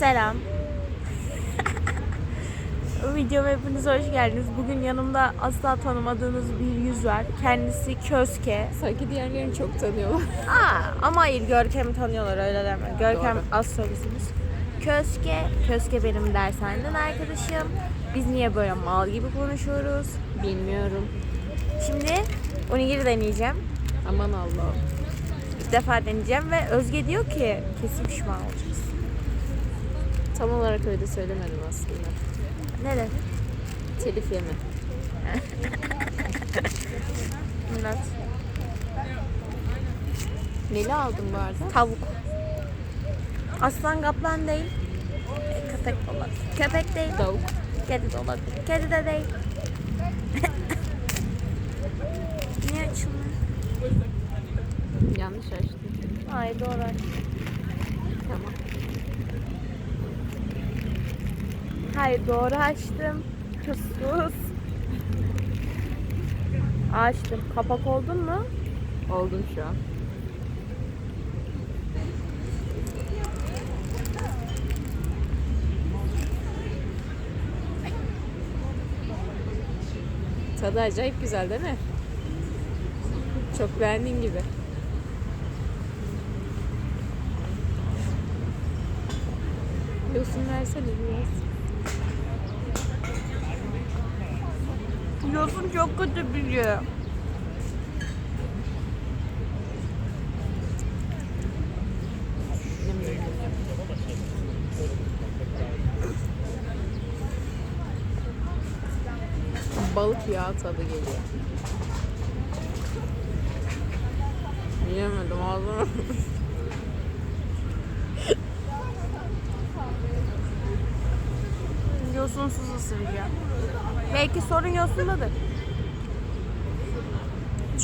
Selam. Videoma hepiniz hoş geldiniz. Bugün yanımda asla tanımadığınız bir yüz var. Kendisi Köske. Sanki diğerlerini çok tanıyorlar. Aa, ama hayır Görkem'i tanıyorlar öyle deme. Görkem Doğru. az solisiniz. Köske, Köske benim dershaneden arkadaşım. Biz niye böyle mal gibi konuşuyoruz? Bilmiyorum. Şimdi onigiri deneyeceğim. Aman Allah'ım. İlk defa deneyeceğim ve Özge diyor ki kesin pişman olacağız. Tam olarak öyle söylemedim aslında. Ne dedi? Telif yeme. Murat. Neli aldın bu arada? Tavuk. Aslan kaplan değil. Köpek olabilir. Köpek değil. Tavuk. Kedi de olabilir. Kedi de değil. Niye açılmıyor? Yanlış açtım. Hayır doğru aç. Tamam. Hayır doğru açtım. Sus. Açtım. Kapak oldun mu? Oldum şu an. Tadı acayip güzel değil mi? Çok beğendiğin gibi. Yosun versene biraz. Yosun çok kötü bir şey. Balık yağı tadı geliyor. Yiyemedim ağzıma. Yosunsuz ısıracağım. Belki sorun yosundadır.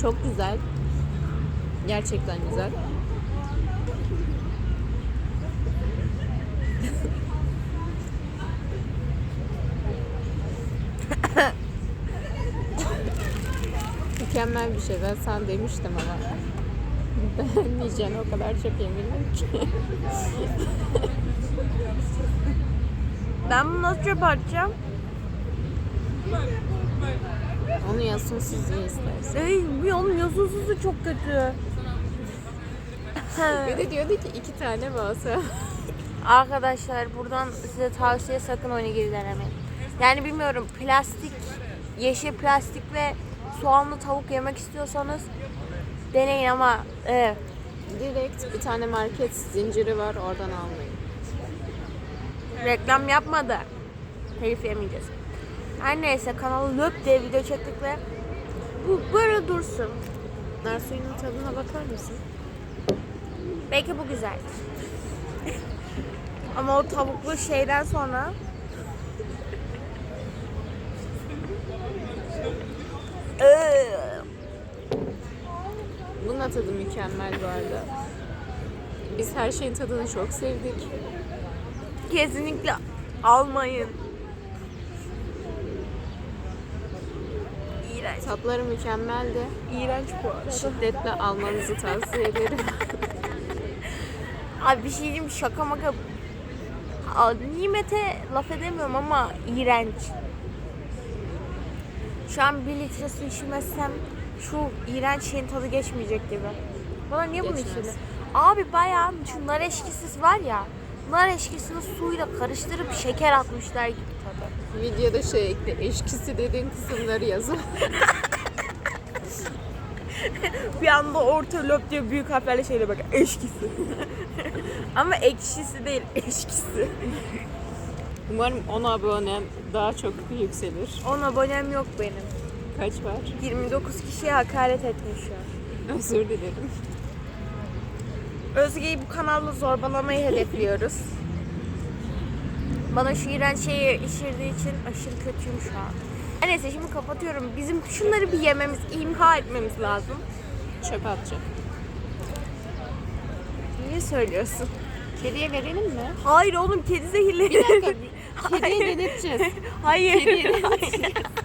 Çok güzel. Gerçekten güzel. Mükemmel bir şey. Ben sana demiştim ama. Beğenmeyeceğini o kadar çok eminim ki. Ben bunu nasıl çöpe atacağım? Onu yasınsız ye istersen. Ey, bir onun yosunsuzu çok kötü. Bir de diyordu ki iki tane mi olsa? Arkadaşlar buradan size tavsiye sakın onigiri denemeyin. Yani bilmiyorum plastik, yeşil plastik ve soğanlı tavuk yemek istiyorsanız deneyin ama e, Direkt bir tane market zinciri var oradan almayın. reklam yapmadı. Telif yemeyeceğiz. Her neyse kanalı löp diye video çektik ve bu böyle dursun. Nar suyunun tadına bakar mısın? Belki bu güzeldir. ama o tavuklu şeyden sonra Iıı. Bunun tadı mükemmel bu arada. Biz her şeyin tadını çok sevdik. Kesinlikle almayın. İğrenç. Tatları mükemmeldi. İğrenç bu arada. Şiddetle almanızı tavsiye ederim. Abi bir şey diyeyim şaka maka. Aa, Nimete laf edemiyorum ama iğrenç. Şu an bir litre su içmezsem şu iğrenç şeyin tadı geçmeyecek gibi. Bana niye bunu Geçmez. içirdin? Abi bayağı şu nar eşkisiz var ya. Nar eşkisini suyla karıştırıp şeker atmışlar gibi tadı. Videoda şey ekle, eşkisi dediğin kısımları yazın. Bir anda orta löp diye büyük harflerle şeyle bak eşkisi. Ama ekşisi değil eşkisi. Umarım 10 abonem daha çok yükselir. 10 abonem yok benim. Kaç var? 29 kişiye hakaret etmiş şu an. Özür dilerim. Özge'yi bu kanalla zorbalamayı hedefliyoruz. Bana şu iğrenç şeyi işirdiği için aşırı kötüyüm şu an. Her Neyse şimdi kapatıyorum. Bizim şunları bir yememiz, imha etmemiz lazım. Çöpe atacağım. Niye söylüyorsun? Kediye verelim mi? Hayır oğlum kedi zehirleri. Bir dakika. Kediye deneteceğiz. Hayır. Kediye Hayır.